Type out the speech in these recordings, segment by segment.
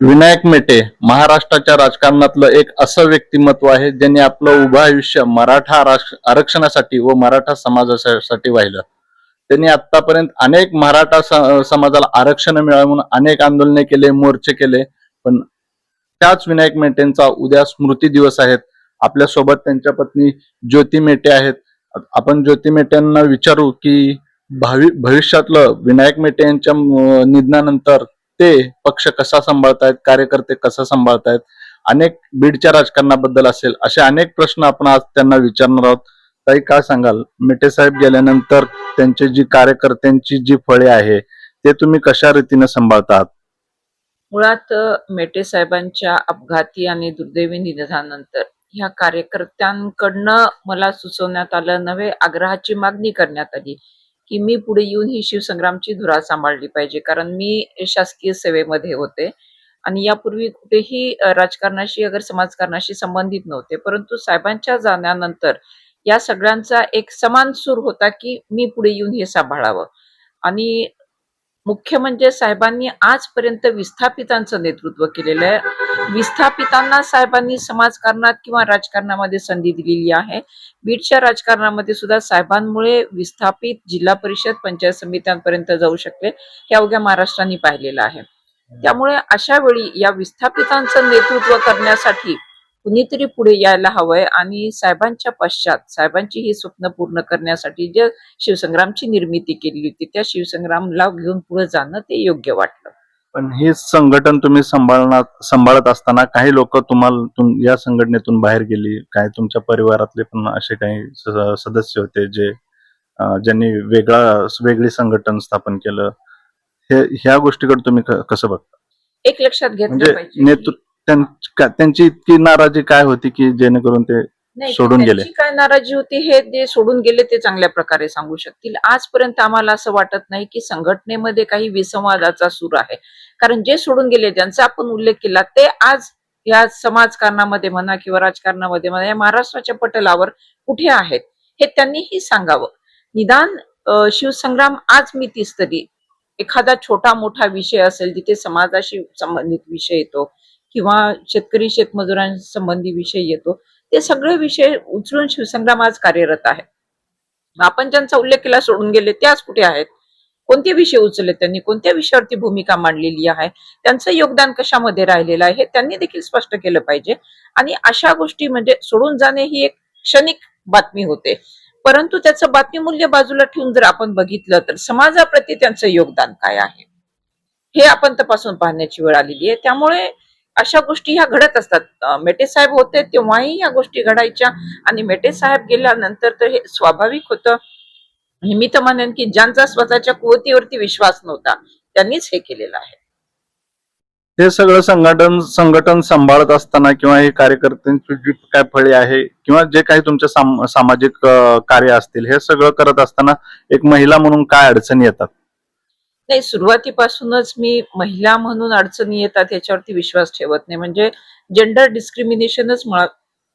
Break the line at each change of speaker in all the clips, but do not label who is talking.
विनायक मेटे महाराष्ट्राच्या राजकारणातलं एक असं व्यक्तिमत्व आहे ज्यांनी आपलं उभं आयुष्य मराठा आरक्षणासाठी व मराठा समाजासाठी वाहिलं. त्यांनी आतापर्यंत अनेक मराठा समाजाला आरक्षण मिळावं म्हणून अनेक आंदोलने केले मोर्चे केले पण त्याच विनायक मेटेंचा उद्या स्मृती दिवस आहेत. आपल्यासोबत त्यांच्या पत्नी ज्योती मेटे आहेत. आपण ज्योती मेटेंना विचारू की भावी भविष्यातलं विनायक मेटे यांच्या निधनानंतर ते पक्ष कसा सांभाळतायत कार्यकर्ते कसा सांभाळतायत अनेक बीडच्या राजकारणाबद्दल असेल असे अनेक प्रश्न आपण आज त्यांना विचारणार आहोत. ताई काय सांगाल? मेटे साहेब गेल्यानंतर त्यांची जी कार्यकर्त्यांची जी फळे आहे ते तुम्ही कशा रीतीने सांभाळतात?
मुळात मेटे साहेबांच्या अपघाती आणि दुर्दैवी निधनानंतर ह्या कार्यकर्त्यांकडनं मला सुचवण्यात आलं नव्हे आग्रहाची मागणी करण्यात आली. की मी पुढे येऊन ही शिवसंग्रामची धुरा सांभाळली पाहिजे. कारण मी शासकीय सेवेमध्ये होते आणि यापूर्वी कुठेही राजकारणाशी अगर समाजकारणाशी संबंधित नव्हते. परंतु साहेबांच्या जाण्यानंतर या सगळ्यांचा एक समान सूर होता की मी पुढे येऊन हे सांभाळावं. आणि मुख्य म्हणजे साहेबांनी आजपर्यंत विस्थापितांचं नेतृत्व केलेलं आहे. विस्थापितांना साहेबांनी समाजकारणात किंवा राजकारणामध्ये संधी दिलेली आहे. बीडच्या राजकारणामध्ये सुद्धा साहेबांमुळे विस्थापित जिल्हा परिषद पंचायत समित्यांपर्यंत जाऊ शकले हे अवघ्या महाराष्ट्राने पाहिलेलं आहे. त्यामुळे अशा वेळी या विस्थापितांचं नेतृत्व करण्यासाठी कुणीतरी पुढे यायला हवंय आणि साहेबांच्या पश्चात साहेबांची ही स्वप्न पूर्ण करण्यासाठी जे शिवसंग्रामची निर्मिती केली होती त्या शिवसंग्रामला घेऊन पुढे जाणं ते योग्य वाटलं.
पण हे संघटन तुम्ही सांभाळणार सांभाळत असताना काही लोक तुम्हाला तुम- या संघटनेतून बाहेर गेली काय तुमच्या परिवारातले पण असे काही सदस्य होते जे ज्यांनी वेगळा वेगळी संघटन स्थापन केलं? हे ह्या गोष्टीकडे तुम्ही कसं बघता?
एक लक्षात घेतलं
म्हणजे
पाहिजे
नेतृ त्यां- का- त्यांची इतकी नाराजी काय होती की जेणेकरून ते
नाही,
सोडून गेले.
त्यांची काय नाराजी होती हे जे सोडून गेले ते चांगल्या प्रकारे सांगू शकतील. आजपर्यंत आम्हाला असं वाटत नाही की संघटनेमध्ये काही विसंवादाचा सूर आहे. कारण जे सोडून गेले ज्यांचा आपण उल्लेख केला ते आज या समाजकारणामध्ये म्हणा किंवा राजकारणामध्ये म्हणा या महाराष्ट्राच्या पटलावर कुठे आहेत हे त्यांनीही सांगावं. निदान शिवसंग्राम आज मी तीस तरी एखादा छोटा मोठा विषय असेल जिथे समाजाशी संबंधित विषय येतो किंवा शेतकरी शेतमजुरांसंबंधी विषय येतो ते सगळे विषय उचलून शिवसंग्राम आज कार्यरत आहे. आपण ज्यांचा उल्लेख केला सोडून गेले ते आज कुठे आहेत? कोणते विषय उचलले त्यांनी? कोणत्या विषयावरती भूमिका मांडलेली आहे? त्यांचं योगदान कशामध्ये राहिलेलं आहे? हे त्यांनी देखील स्पष्ट केलं पाहिजे. आणि अशा गोष्टी म्हणजे सोडून जाणे ही एक क्षणिक बातमी होते. परंतु त्याचं बातमीमूल्य बाजूला ठेवून जर आपण बघितलं तर समाजाप्रती त्यांचं योगदान काय आहे? हे आपण तपासून पाहण्याची वेळ आलेली आहे. त्यामुळे अशा गोष्टी ह्या घडत असतात. मेटे साहेब होते तेव्हाही या गोष्टी घडायच्या आणि मेटे साहेब गेल्यानंतर तर हे स्वाभाविक होतं. आणि मी तर म्हणेन की ज्यांचा स्वतःच्या कुवतीवरती विश्वास नव्हता त्यांनीच हे केलेलं आहे.
हे सगळं संघटन संघटन सांभाळत असताना किंवा हे कार्यकर्त्यांची जी काय फळे आहे किंवा जे काही तुमचे साम- सामाजिक कार्य असतील हे सगळं करत असताना एक महिला म्हणून काय अडचणी येतात?
नाही सुरुवातीपासूनच मी महिला म्हणून अडचणी येतात याच्यावरती विश्वास ठेवत नाही. म्हणजे जेंडर डिस्क्रिमिनेशनच मुळात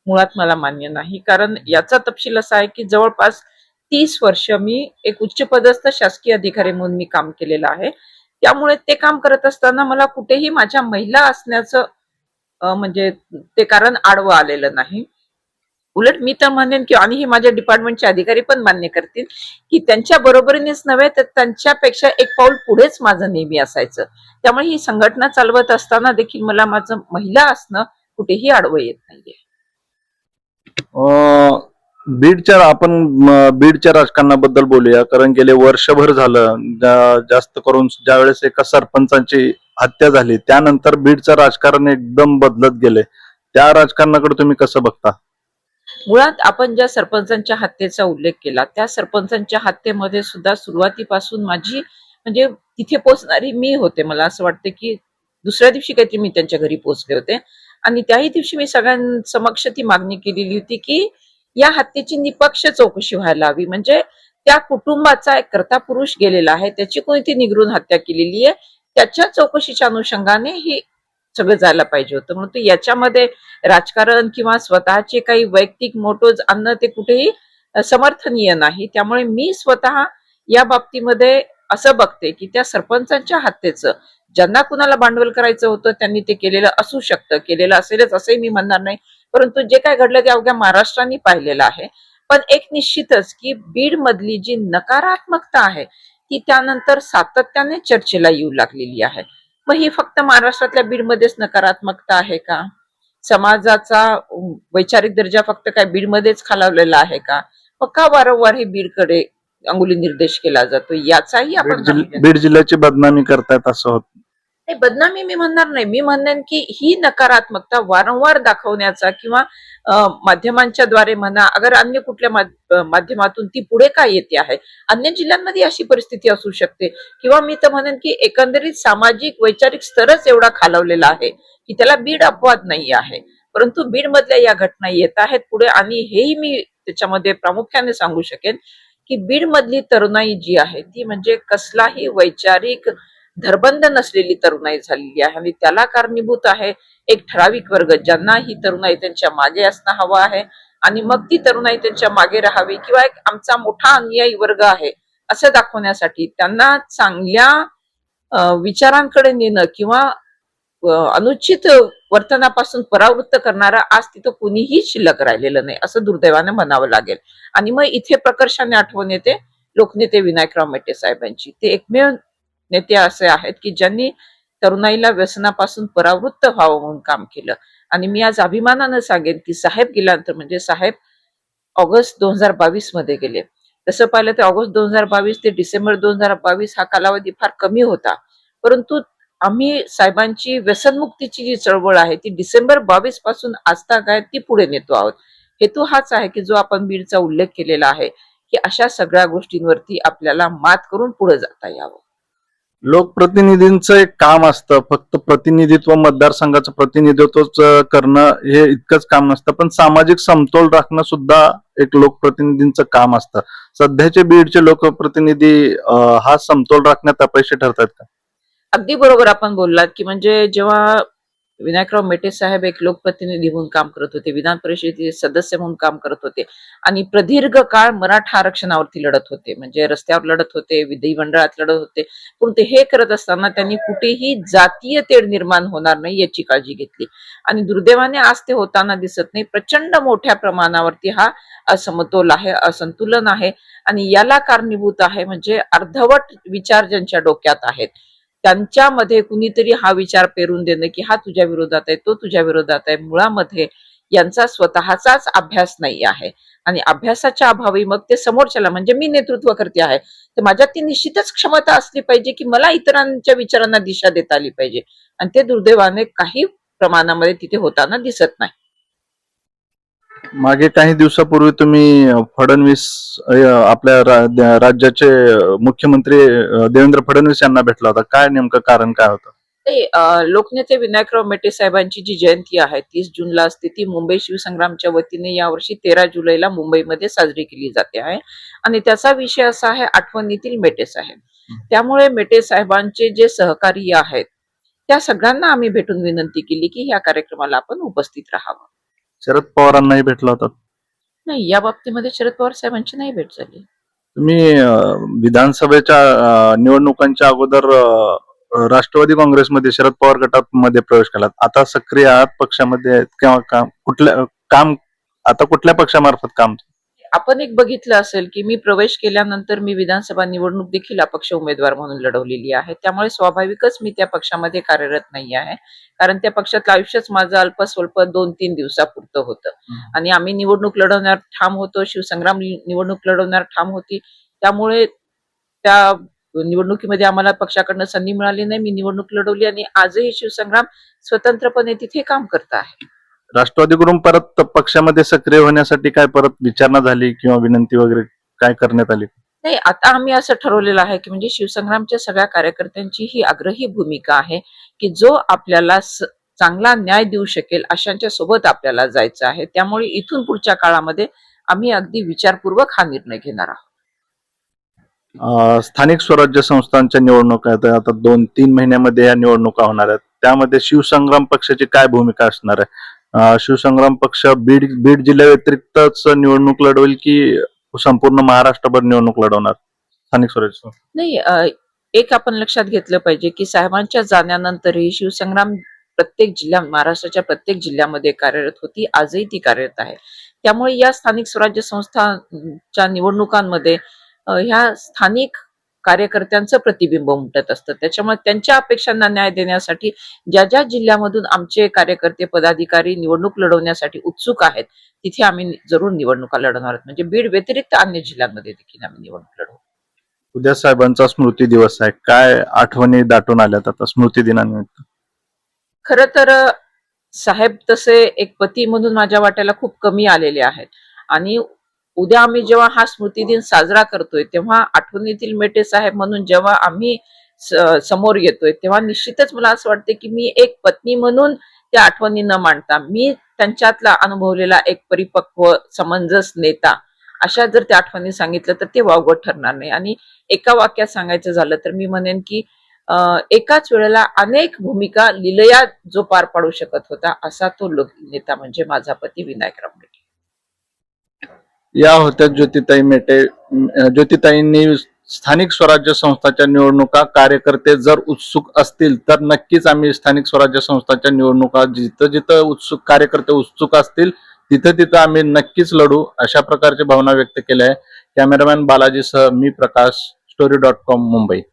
मुळात मला मान्य नाही. कारण याचा तपशील असा आहे की जवळपास तीस वर्ष मी एक उच्चपदस्थ शासकीय अधिकारी म्हणून मी काम केलेलं आहे. त्यामुळे ते काम करत असताना मला कुठेही माझ्या महिला असण्याचं म्हणजे ते कारण आडवं आलेलं नाही. उलट मी तर म्हणेन की आणि हे माझ्या डिपार्टमेंटचे अधिकारी पण मान्य करतील की त्यांच्या बरोबरीनेच नव्हे तर त्यांच्यापेक्षा एक पाऊल पुढेच माझं नेहमी असायचं. त्यामुळे ही संघटना चालवत असताना देखील मला माझं महिला असणं कुठेही आडवं येत नाहीये.
बीडच्या आपण बीडच्या राजकारणाबद्दल बोलूया कारण गेले वर्षभर झालं जा- जास्त करून ज्या वेळेस एका सरपंचांची हत्या झाली त्यानंतर बीडचं राजकारण एकदम बदलत गेले. त्या राजकारणाकडे तुम्ही कसं बघता?
मुळात आपण ज्या सरपंचांच्या हत्येचा उल्लेख केला त्या सरपंचांच्या हत्येमध्ये सुद्धा सुरुवातीपासून माझी म्हणजे तिथे पोहोचणारी मी होते. मला असं वाटतं की दुसऱ्या दिवशी काहीतरी मी त्यांच्या घरी पोहोचले होते. आणि त्याही दिवशी मी सगळ्यांसमक्ष ती मागणी केलेली होती की या हत्येची निपक्ष चौकशी व्हायला हवी. म्हणजे त्या कुटुंबाचा एक कर्ता पुरुष गेलेला आहे त्याची कोणती निगरून हत्या केलेली आहे. त्याच्या चौकशीच्या अनुषंगाने ही सगळं जायला पाहिजे होतं. म्हणून याच्यामध्ये राजकारण किंवा स्वतःचे काही वैयक्तिक मोटोज आणणं ते कुठेही समर्थनीय नाही. त्यामुळे मी स्वतः या बाबतीमध्ये असं बघते की त्या सरपंचांच्या हत्येचं ज्यांना कुणाला भांडवल करायचं होतं त्यांनी ते केलेलं असू शकतं. केलेलं असेलच असंही मी म्हणणार नाही. परंतु जे काय घडलं ते अवघ्या महाराष्ट्राने पाहिलेलं आहे. पण एक निश्चितच की बीड मधली जी नकारात्मकता आहे ती त्यानंतर सातत्याने चर्चेला येऊ लागलेली आहे. मग ही फक्त महाराष्ट्रातल्या बीडमध्येच नकारात्मकता आहे का? समाजाचा वैचारिक दर्जा फक्त काय बीडमध्येच खालावलेला आहे का? मग का वारंवार हे बीडकडे अंगुली निर्देश केला जातो याचाही आपण
बीड जिल्ह्याची बदनामी करतायत असं होत
नाही बदनामी मी म्हणणार नाही. मी म्हणेन की ही नकारात्मकता वारंवार दाखवण्याचा किंवा माध्यमांच्या द्वारे म्हणा अगर अन्य कुठल्या माध्यमातून ती पुढे काय येते आहे? अन्य जिल्ह्यांमध्ये अशी परिस्थिती असू शकते. किंवा मी तर म्हणेन की एकंदरीत सामाजिक वैचारिक स्तरच एवढा खालवलेला आहे की त्याला बीड अपवाद नाही आहे. परंतु बीड मधल्या या घटना येत आहेत पुढे आणि हेही मी त्याच्यामध्ये प्रामुख्याने सांगू शकेन की बीड मधली तरुणाई जी आहे ती म्हणजे कसलाही वैचारिक धरबंद नसलेली तरुणाई झालेली आहे आणि त्याला कारणीभूत आहे एक ठराविक वर्ग ज्यांना ही तरुणाई त्यांच्या मागे असणं हवं आहे. आणि मग ती तरुणाई त्यांच्या मागे राहावी किंवा एक आमचा मोठा अनुयायी वर्ग आहे असं दाखवण्यासाठी त्यांना चांगल्या विचारांकडे नेणं किंवा अनुचित वर्तनापासून परावृत्त करणारा आज तिथं कुणीही शिल्लक राहिलेलं नाही असं दुर्दैवाने म्हणावं लागेल. आणि मग इथे प्रकर्षाने आठवण येते लोकनेते विनायकराव मेटे साहेबांची. ते एकमेव नेते असे आहेत की ज्यांनी तरुणाईला व्यसनापासून परावृत्त व्हावं म्हणून काम केलं. आणि मी आज अभिमानानं सांगेन की साहेब गेल्यानंतर म्हणजे साहेब ऑगस्ट दोन हजार बावीसमध्ये गेले. तसं पाहिलं तर ऑगस्ट दोन हजार बावीस ते डिसेंबर दोन हजार बावीस हा कालावधी फार कमी होता. परंतु आम्ही साहेबांची व्यसनमुक्तीची जी चळवळ आहे ती डिसेंबर बावीसपासून आजतागायत ती पुढे नेतो आहोत. हेतू हाच आहे की जो आपण बीडचा उल्लेख केलेला आहे की अशा सगळ्या गोष्टींवरती आपल्याला मात करून पुढे जाता यावं.
लोकप्रतिनिधींचं एक काम असतं फक्त प्रतिनिधित्व मतदारसंघाचं प्रतिनिधित्वच करणं हे इतकंच काम नसतं पण सामाजिक समतोल राखणं सुद्धा एक लोकप्रतिनिधींचं काम असतं. सध्याचे बीडचे लोकप्रतिनिधी हा समतोल राखण्यात अपयशी ठरतात का?
अगदी बरोबर आपण बोललात की म्हणजे जेव्हा विनायकराव मेटे साहेब एक लोकप्रतिनिधी म्हणून काम करत होते विधान परिषदेचे सदस्य म्हणून काम करत होते आणि प्रदीर्घ काळ मराठा आरक्षणावरती लढत होते म्हणजे रस्त्यावर लढत होते विधिमंडळात लढत होते. परंतु हे करत असताना त्यांनी कुठेही जातीय तेढ निर्माण होणार नाही याची काळजी घेतली. आणि दुर्दैवाने आज ते होताना दिसत नाही. प्रचंड मोठ्या प्रमाणावरती हा असमतोल आहे असंतुलन आहे आणि याला कारणीभूत आहे म्हणजे अर्धवट विचार ज्यांच्या डोक्यात आहेत. त्यांच्यामध्ये कुणीतरी हा विचार पेरून देणं की हा तुझ्या विरोधात आहे तो तुझ्या विरोधात आहे मुळामध्ये यांचा स्वतःचाच अभ्यास नाही आहे. आणि अभ्यासाच्या अभावी मग ते समोरच्याला म्हणजे मी नेतृत्व करते आहे तर माझ्यात ती निश्चितच क्षमता असली पाहिजे की मला इतरांच्या विचारांना दिशा देता आली पाहिजे. आणि ते दुर्दैवाने काही प्रमाणामध्ये तिथे होताना दिसत नाही.
मागे काही दिवसापूर्वी तुम्ही फडणवीस आपल्या रा- राज्याचे मुख्यमंत्री देवेंद्र फडणवीस यांना भेटला होता. काय नेमकं कारण काय होतं?
लोकनेते विनायकराव मेटे साहेबांची जी जयंती आहे तीस जूनला असते ती मुंबई शिवसंग्रामच्या वतीने यावर्षी तेरा जुलैला मुंबईमध्ये साजरी केली जाते आहे. आणि त्याचा विषय असा आहे आठवणीतील मेटे साहेब. त्यामुळे मेटे साहेबांचे जे सहकारी आहेत त्या सगळ्यांना आम्ही भेटून विनंती केली की ह्या कार्यक्रमाला आपण उपस्थित राहावं.
शरद पवारांनाही भेटला होता.
नाही या बाबतीमध्ये शरद पवार साहेबांची नाही भेट झाली.
तुम्ही अं, विधानसभेच्या अं, निवडणुकांच्या अगोदर अं, राष्ट्रवादी काँग्रेसमध्ये शरद पवार गटामध्ये प्रवेश केला. आता सक्रिय आहात पक्षामध्ये आहेत किंवा काम कुठल्या काम आता कुठल्या पक्षामार्फत काम?
आपण एक बघितलं असेल की मी प्रवेश केल्यानंतर मी विधानसभा निवडणूक देखील अपक्ष उमेदवार म्हणून लढवलेली आहे. त्यामुळे स्वाभाविकच मी त्या पक्षामध्ये कार्यरत नाही आहे. कारण त्या पक्षातलं आयुष्यच माझं अल्प स्वल्प दोन तीन दिवसापुरतं होतं. आणि आम्ही निवडणूक लढवण्यावर ठाम होतो शिवसंग्राम निवडणूक लढवण्यावर ठाम होती. त्यामुळे त्या निवडणुकीमध्ये आम्हाला पक्षाकडनं संधी मिळाली नाही. मी निवडणूक लढवली आणि आजही शिवसंग्राम स्वतंत्रपणे तिथे काम करत आहे.
राष्ट्रवादीकडून परत पक्षामध्ये सक्रिय होण्यासाठी काय परत विचारणा झाली किंवा विनंती वगैरे काय करण्यात आली?
नाही आता आम्ही असं ठरवलेलं आहे की म्हणजे शिवसंग्रामच्या सगळ्या कार्यकर्त्यांची ही आग्रही भूमिका आहे की जो आपल्याला चांगला न्याय देऊ शकेल अशांच्या सोबत आपल्याला जायचं आहे. त्यामुळे इथून पुढच्या काळामध्ये आम्ही अगदी विचारपूर्वक हा निर्णय घेणार आहोत.
स्थानिक स्वराज्य संस्थांच्या निवडणुका आहेत. आता दोन तीन महिन्यामध्ये या निवडणुका होणार आहेत. त्यामध्ये शिवसंग्राम पक्षाची काय भूमिका असणार आहे? शिवसंग्राम पक्ष बीड बीड जिल्ह्या व्यतिरिक्तच निवडणूक लढवेल की संपूर्ण महाराष्ट्रभर निवडणूक लढवणार? स्थानिक स्वराज्य
नाही एक आपण लक्षात घेतलं पाहिजे की साहेबांच्या जाण्यानंतरही शिवसंग्राम प्रत्येक जिल्ह्या महाराष्ट्राच्या प्रत्येक जिल्ह्यामध्ये कार्यरत होती आजही ती कार्यरत आहे. त्यामुळे या स्थानिक स्वराज्य संस्थांच्या निवडणुकांमध्ये ह्या स्थानिक कार्यकर्त्यांचं प्रतिबिंब उमटत असतं. त्याच्यामुळे त्यांच्या अपेक्षांना न्याय देण्यासाठी ज्या ज्या जिल्ह्यामधून आमचे कार्यकर्ते पदाधिकारी निवडणूक लढवण्यासाठी उत्सुक आहेत तिथे आम्ही जरूर निवडणुका लढवणार आहोत. म्हणजे बीड व्यतिरिक्त अन्य जिल्ह्यांमध्ये देखील आम्ही निवडणूक लढवू.
उद्या साहेबांचा स्मृती दिवस आहे. काय आठवणी दाटून आल्यात आता स्मृती दिनानिमित्त?
खर तर साहेब तसे एक पती म्हणून माझ्या वाट्याला खूप कमी आलेले आहेत. आणि उद्या आम्ही जेव्हा हा स्मृती दिन साजरा करतोय तेव्हा आठवणीतील मेटे साहेब म्हणून जेव्हा आम्ही स- समोर येतोय तेव्हा निश्चितच मला असं वाटतं की मी एक पत्नी म्हणून त्या आठवणी न मांडता मी त्यांच्यातला अनुभवलेला एक परिपक्व समंजस नेता अशा जर त्या आठवणी सांगितलं तर ते वावगं ठरणार नाही. आणि एका वाक्यात सांगायचं झालं तर मी म्हणेन की एकाच वेळेला अनेक भूमिका लिलया जो पार पाडू शकत होता असा तो लोक नेता म्हणजे माझा पती विनायक रामडे
या होत्या ज्योतिताई मेटे ज्योतिताईंनी स्थानिक स्वराज्य संस्थाच्या निवडणुका कार्यकर्ते जर उत्सुक असतील तर नक्कीच आम्ही स्थानिक स्वराज्य संस्थाच्या निवडणुका जिथं जिथं उत्सुक कार्यकर्ते उत्सुक असतील तिथं तिथं आम्ही नक्कीच लढू अशा प्रकारची भावना व्यक्त केल्या आहे. कॅमेरामॅन बालाजीसह मी Prakash story dot com Mumbai.